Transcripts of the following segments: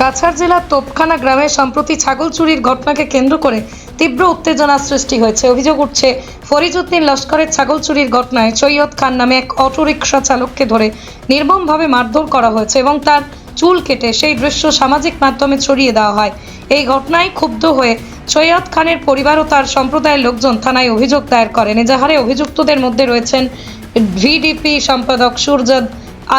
কাছাড় জেলার তোপখানা গ্রামে সম্প্রতি ছাগল চুরির ঘটনাকে কেন্দ্র করে তীব্র উত্তেজনার সৃষ্টি হয়েছে। অভিযোগ উঠছে ফরিজউদ্দিন লস্করের ছাগল চুরির ঘটনায় সৈয়দ খান নামে এক অটোরিকশা চালককে ধরে নির্মমভাবে মারধর করা হয়েছে এবং তার চুল কেটে সেই দৃশ্য সামাজিক মাধ্যমে ছড়িয়ে দেওয়া হয়। এই ঘটনায় ক্ষুব্ধ হয়ে সৈয়দ খানের পরিবার ও তার সম্প্রদায়ের লোকজন থানায় অভিযোগ দায়ের করেন। এজাহারে অভিযুক্তদের মধ্যে রয়েছেন ভিডিপি সম্পাদক সুরজাদ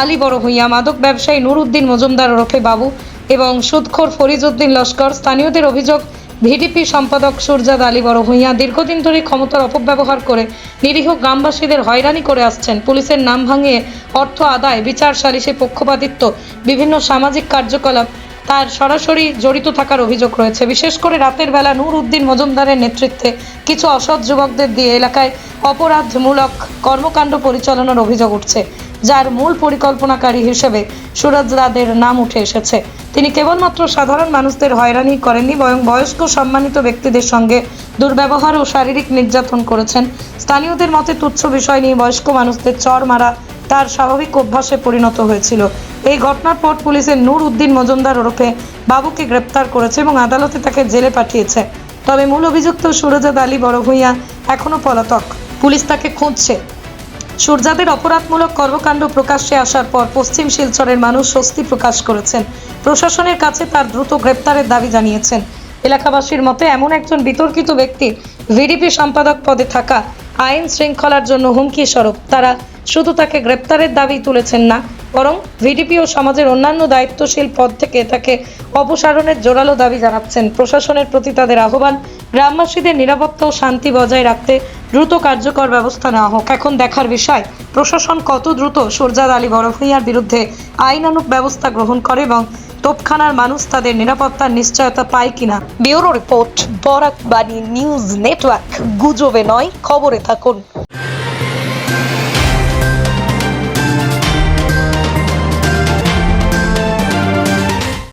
আলী বড় ভূঁইয়া মাদক ব্যবসায়ী নুরুদ্দিন মজুমদার ওরফে বাবু এবং সুদখোর ফরিজউদ্দিন লস্কর, স্থানীয়দের অভিযোগ, ভিডিপি সম্পাদক সুরজাদ আলী বড় ভূঁইয়া দীর্ঘদিন ধরে ক্ষমতার অপব্যবহার করে নিরীহ গ্রামবাসীদের হয়রানি করে আসছেন। পুলিশের নাম ভাঙিয়ে অর্থ আদায়, বিচার সালিসে পক্ষপাতিত্ব, বিভিন্ন সামাজিক কার্যকলাপ, তার সরাসরি জড়িত থাকার অভিযোগ রয়েছে। বিশেষ করে রাতের বেলা নূর উদ্দিন মজুমদারের নেতৃত্বে কিছু অসৎ যুবকদের দিয়ে এলাকায় অপরাধমূলক কর্মকাণ্ড পরিচালনার অভিযোগ উঠছে। যার মূল পরিকল্পনাকারী হিসেবে সুরজ রাদের নাম উঠে এসেছে। তিনি কেবলমাত্র সাধারণ মানুষদের হয়রানি করেননি, বরং বয়স্ক সম্মানিত ব্যক্তিদের সঙ্গে দুর্ব্যবহার ও শারীরিক নির্যাতন করেছেন। স্থানীয়দের মতে তুচ্ছ বিষয় নিয়ে বয়স্ক মানুষদের চর মারা তার স্বাভাবিক অভ্যাসে পরিণত হয়েছিল। এই ঘটনার পর পুলিশের নূর উদ্দিন মজুমদার ওরফে বাবুকে গ্রেপ্তার করেছে এবং আদালতে তাকে জেলে পাঠিয়েছে। তবে মূল অভিযুক্ত সুরজাদ আলী বড় ভূঁইয়া এখনও পলাতক। পুলিশ তাকে খুঁজছে। সূর্যাদের অপরাধমূলক কর্মকাণ্ড প্রকাশ্যে আসার পর পশ্চিম শিলচরের মানুষ স্বস্তি প্রকাশ করেছেন। প্রশাসনের কাছে তার দ্রুত গ্রেপ্তারের দাবি জানিয়েছেন। এলাকাবাসীর মতে এমন একজন বিতর্কিত ব্যক্তির ভিডিপি সম্পাদক পদে থাকা আইন শৃঙ্খলার জন্য হুমকি স্বরূপ। তারা শুধু তাকে গ্রেপ্তারের দাবি তুলেছেন না বরং ভিডিপি ও সমাজের অন্যান্য দায়িত্বশীল পদ থেকে তাকে অপসারণের জোরালো দাবি জানাচ্ছেন। প্রশাসনের প্রতি তাদের আহ্বান, গ্রামবাসীদের নিরাপত্তা ও শান্তি বজায় রাখতে দ্রুত কার্যকর ব্যবস্থা নেওয়া হোক। এখন দেখার বিষয়, প্রশাসন কত দ্রুত সুরজাদ আলী বড়ভূঁইয়ার বিরুদ্ধে আইনানুক ব্যবস্থা গ্রহণ করে এবং তোপখানার মানুষ তাদের নিরাপত্তার নিশ্চয়তা পায় কিনা? ব্যুরো রিপোর্ট, বরাক বাণী নিউজ নেটওয়ার্ক, গুজবে নয়, খবরে থাকুন।